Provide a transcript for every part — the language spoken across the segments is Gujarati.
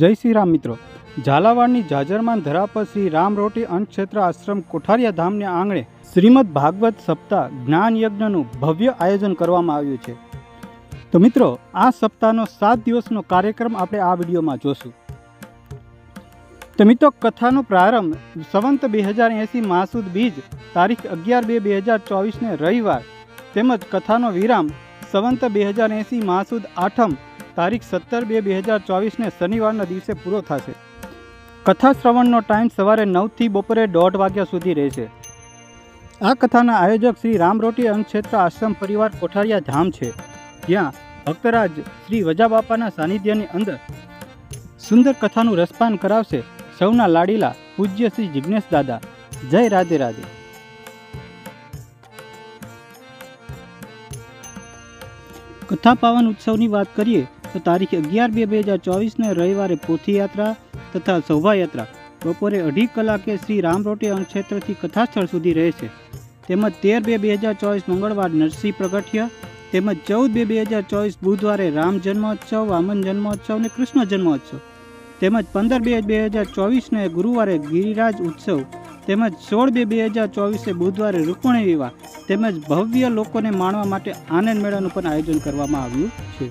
જય શ્રી રામ મિત્રો. ઝાલાવાડની જાજરમાન ધરા પર શ્રી રામ રોટી અન્નક્ષેત્ર આશ્રમ કોઠારિયા ધામને આંગણે શ્રીમદ ભાગવત સપ્તાહ જ્ઞાન યજ્ઞનું ભવ્ય આયોજન કરવામાં આવ્યું છે. તો મિત્રો, આ સપ્તાહનો સાત દિવસનો કાર્યક્રમ આપણે આ વિડીયોમાં જોશું. તો મિત્રો, કથાનો પ્રારંભ સંવંત બે હજાર એંસી માસુદ બીજ તારીખ અગિયાર બે બે હજાર ચોવીસને રવિવાર તેમજ કથાનો વિરામ સંવંત બે હજાર એંસી માસુદ આઠમ તારીખ સત્તર બે બે હજાર ચોવીસને શનિવારના દિવસે પૂરો થશે. કથા શ્રવણનો ટાઈમ સવારે નવથી બપોરે દોઢ વાગ્યા સુધી રહેશે. આ કથાના આયોજક શ્રી રામરોટી અંગક્ષેત્ર આશ્રમ પરિવાર કોઠારિયા ધામ છે. જ્યાં ભક્તરાજ શ્રી વજાબાપાના સાનિધ્યની અંદર સુંદર કથાનું રસપાન કરાવશે સૌના લાડીલા પૂજ્ય શ્રી જિજ્ઞેશ દાદા. જય રાધે રાધે. કથા પાવન ઉત્સવની વાત કરીએ તો તારીખ અગિયાર બે બે હજાર ચોવીસને રવિવારે પોથીયાત્રા તથા શોભાયાત્રા. બપોરે અઢી કલાકે શ્રી રામરોટી અન્નક્ષેત્રથી કથાસ્થળ સુધી રહેશે. તેમજ તેર બે બે હજાર ચોવીસ મંગળવાર નરસિંહ પ્રગટ્ય. તેમજ ચૌદ બે બે હજાર ચોવીસ બુધવારે રામ જન્મોત્સવ, વામન જન્મોત્સવ અને કૃષ્ણ જન્મોત્સવ. તેમજ પંદર બે બે હજાર ચોવીસને ગુરુવારે ગિરિરાજ ઉત્સવ. તેમજ સોળ બે બે હજાર ચોવીસે બુધવારે રૂકમણી વિવાહ. તેમજ ભવ્ય લોકોને માણવા માટે આનંદ મેળાનું પણ આયોજન કરવામાં આવ્યું છે.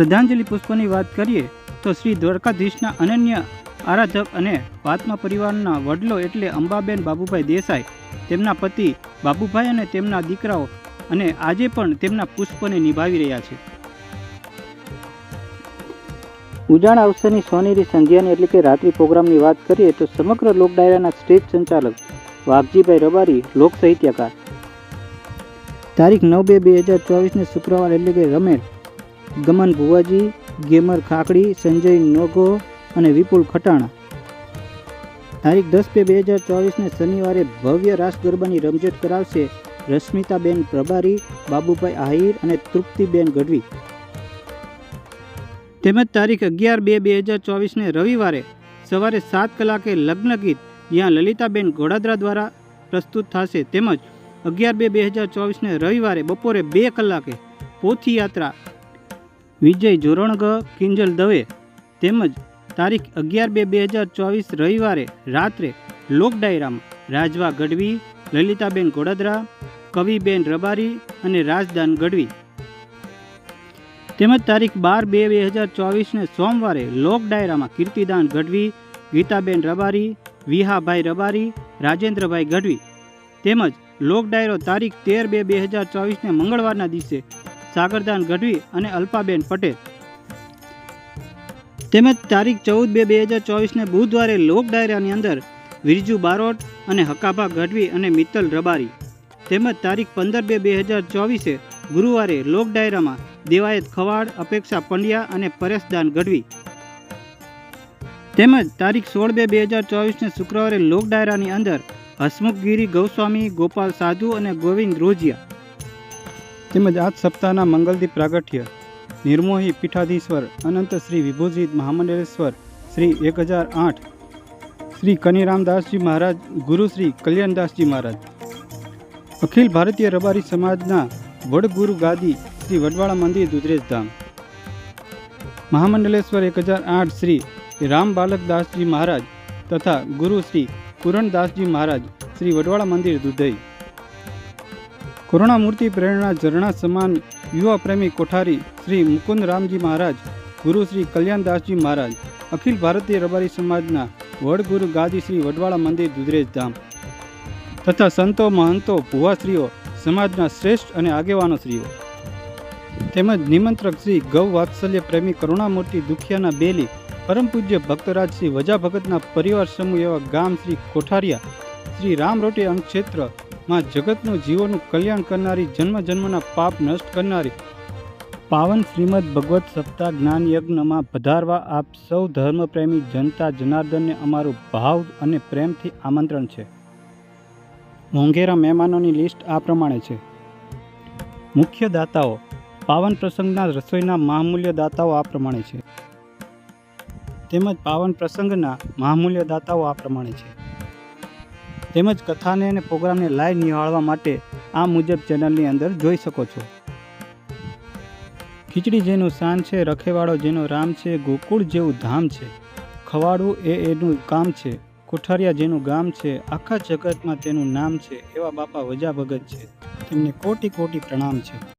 શ્રદ્ધાંજલિ પુષ્પની વાત કરીએ, તો શ્રી દ્વારકાધીશના અનન્ય આરાધક અને વાત્મા પરિવારના વડલો એટલે અંબાબેન બાબુભાઈ દેસાઈ, તેમના પતિ બાબુભાઈ અને તેમના દીકરાઓ અને આજે પણ તેમના પુષ્પને નિભાવી રહ્યા છે. ઉજાણ અવસરની સોનેરી સંધ્યાની એટલે કે રાત્રિ પ્રોગ્રામની વાત કરીએ, તો સમગ્ર લોક ડાયરાના સ્ટેજ સંચાલક વાઘજીભાઈ રબારી લોક સાહિત્યકાર તારીખ નવ બે બે હજાર ચોવીસને શુક્રવાર એટલે કે રમેશ ગમન ભુવાજી, ગેમર ખાકડી, સંજય નોગો અને વિપુલ ખટાણા. તારીખ દસ બે હજાર ચોવીસને શનિવારે ભવ્ય રાસ ગરબાની રમઝટ કરાવશે રશ્મિતાબેન પ્રભારી, બાબુભાઈ આહિર અને તૃપ્તિબેન ગઢવી. તેમજ તારીખ અગિયાર બે બે હજાર ચોવીસને રવિવારે સવારે સાત કલાકે લગ્ન ગીત જ્યાં લલિતાબેન ગોડાદરા દ્વારા પ્રસ્તુત થશે. તેમજ અગિયાર બે બે હજાર ચોવીસને રવિવારે બપોરે બે કલાકે પોથી યાત્રા વિજય જોરણગ, કિંજલ દવે તેમજ તારીખ અગિયાર બે બે હજાર ચોવીસ રવિવારે રાત્રે લોક ડાયરામાં રાજવા ગઢવી, લલિતાબેન ગોડાદરા, કવિબેન રબારી અને રાજદાન ગઢવી. તેમજ તારીખ બાર બે બે હજાર ચોવીસને સોમવારે લોક ડાયરામાં કીર્તિદાન ગઢવી, ગીતાબેન રબારી, વિહાભાઈ રબારી, રાજેન્દ્રભાઈ ગઢવી. તેમજ લોક ડાયરો તારીખ તેર બે બે હજાર ચોવીસને મંગળવારના દિવસે સાગરદાન ગઢવી અને અલ્પાબેન પટેલ. તેમજ તારીખ ચૌદ બે બે હજાર ચોવીસને બુધવારે લોક ડાયરાની અંદર વિરજુ બારોટ અને હકાભા ગઢવી અને મિત્તલ રબારી. તેમજ તારીખ પંદર બે બે હજાર ચોવીસે ગુરુવારે લોક ડાયરામાં દેવાયત ખવાડ, અપેક્ષા પંડ્યા અને પરેશદાન ગઢવી. તેમજ તારીખ સોળ બે બે હજાર ચોવીસને શુક્રવારે લોક ડાયરાની અંદર હસમુખગીરી ગૌસ્વામી, ગોપાલ સાધુ અને ગોવિંદ રોજિયા. તેમજ આજ સપ્તાહના મંગલદીપ પ્રાગટ્ય, નિર્મોહી પીઠાધીશ્વર, અનંત શ્રી વિભૂષિત મહામંડલેશ્વર, શ્રી એક હજાર આઠ, શ્રી કનીરામદાસજી મહારાજ, ગુરુ શ્રી કલ્યાણદાસજી મહારાજ. અખિલ ભારતીય રબારી સમાજના વડગુરુ ગાદી શ્રી વડવાળા મંદિર દુધરેજ ધામ. મહામંડલેશ્વર એક હજાર આઠ શ્રી રામ બાલકદાસજી મહારાજ તથા ગુરુ શ્રી પૂરણદાસજી મહારાજ શ્રી વડવાળા મંદિર દુધઈ. કરુણામૂર્તિ પ્રેરણા ઝરણા સમાન યુવા પ્રેમી કોઠારી શ્રી મુકુંદ રામજી મહારાજ, ગુરુ શ્રી કલ્યાણદાસજી મહારાજ, અખિલ ભારતીય રબારી સમાજના વડગુરુ ગાદી શ્રી વડવાળા મંદિર દુધરેજ ધામ તથા સંતો મહંતો ભુવાશ્રીઓ સમાજના શ્રેષ્ઠ અને આગેવાનો શ્રીઓ. તેમજ નિમંત્રક શ્રી ગૌ વાત્સલ્ય પ્રેમી કરુણામૂર્તિ દુખિયાના બેલી, પરમ પૂજ્ય ભક્તરાજ શ્રી વજા ભગતના પરિવાર સમૂહ એવા ગામ શ્રી કોઠારિયા, શ્રી રામરોટી અન્નક્ષેત્રમાં જગતનું જીવોનું કલ્યાણ કરનારી જન્મ જન્મના પાપ નષ્ટ કરનારી પાવન શ્રીમદ ભગવત સપ્તાહ જ્ઞાન યજ્ઞમાં પધારવા આપ સૌ ધર્મપ્રેમી જનતા જનાર્દનને અમારું ભાવ અને પ્રેમથી આમંત્રણ છે. મોંઘેરા મહેમાનોની લિસ્ટ આ પ્રમાણે છે. મુખ્ય દાતાઓ, પાવન પ્રસંગના રસોઈના મહામૂલ્ય દાતાઓ આ પ્રમાણે છે. તેમજ પાવન પ્રસંગના મહામૂલ્ય દાતાઓ આ પ્રમાણે છે. તેમજ કથાને અને પ્રોગ્રામને લાઈવ નિહાળવા માટે આ મુજબ ચેનલની અંદર જોઈ શકો છો. ખીચડી જેનું શાન છે, રખેવાળો જેનો રામ છે, ગોકુળ જેવું ધામ છે. ખવાડું એ એનું કામ છે, કોઠારિયા જેનું ગામ છે, આખા જગતમાં તેનું નામ છે, એવા બાપા વજા ભગત છે. તેમને કોટી કોટી પ્રણામ છે.